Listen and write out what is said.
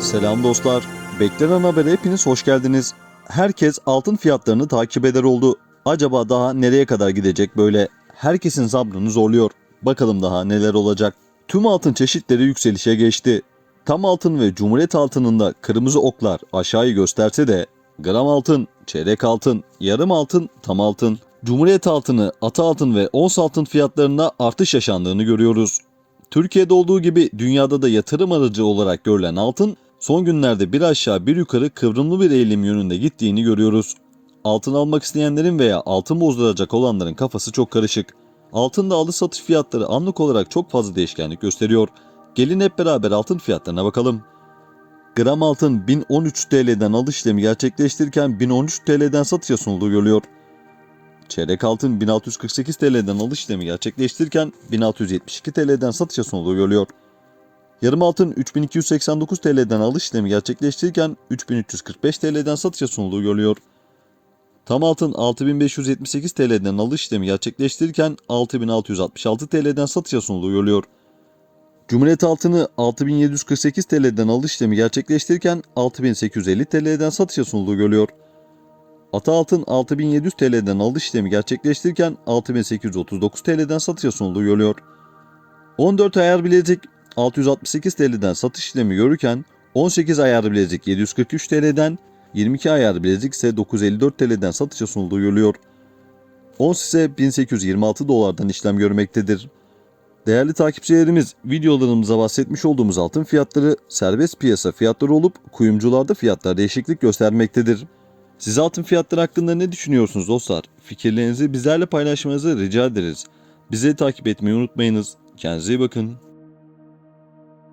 Selam dostlar. Beklenen habere hepiniz hoş geldiniz. Herkes altın fiyatlarını takip eder oldu. Acaba daha nereye kadar gidecek böyle? Herkesin sabrını zorluyor. Bakalım daha neler olacak. Tüm altın çeşitleri yükselişe geçti. Tam altın ve cumhuriyet altınında kırmızı oklar aşağıyı gösterse de gram altın, çeyrek altın, yarım altın, tam altın, cumhuriyet altını, ata altın ve ons altın fiyatlarında artış yaşandığını görüyoruz. Türkiye'de olduğu gibi dünyada da yatırım aracı olarak görülen altın son günlerde bir aşağı bir yukarı kıvrımlı bir eğilim yönünde gittiğini görüyoruz. Altın almak isteyenlerin veya altın bozduracak olanların kafası çok karışık. Altında alış satış fiyatları anlık olarak çok fazla değişkenlik gösteriyor. Gelin hep beraber altın fiyatlarına bakalım. Gram altın 1013 TL'den alış işlemi gerçekleştirirken 1013 TL'den satışa sunulduğu görülüyor. Çeyrek altın 1648 TL'den alış işlemi gerçekleştirirken 1672 TL'den satışa sunulduğu görülüyor. Yarım altın 3289 TL'den alış işlemi gerçekleştirirken 3345 TL'den satışa sunulduğu görülüyor. Tam altın 6578 TL'den alış işlemi gerçekleştirirken 6666 TL'den satışa sunulduğu görülüyor. Cumhuriyet altını 6748 TL'den alış işlemi gerçekleştirirken 6850 TL'den satışa sunulduğu görülüyor. Ata altın 6700 TL'den alış işlemi gerçekleştirirken 6839 TL'den satışa sunulduğu görülüyor. 14 ayar bilezik 668 TL'den satış işlemi görürken 18 ayar bilezik 743 TL'den 22 ayar bilezik ise 954 TL'den satışa sunulduğu görülüyor. Ons ise 1826 dolardan işlem görmektedir. Değerli takipçilerimiz, videolarımıza bahsetmiş olduğumuz altın fiyatları serbest piyasa fiyatları olup kuyumcularda fiyatlar değişiklik göstermektedir. Siz altın fiyatları hakkında ne düşünüyorsunuz dostlar? Fikirlerinizi bizlerle paylaşmanızı rica ederiz. Bizi takip etmeyi unutmayınız. Kendinize iyi bakın.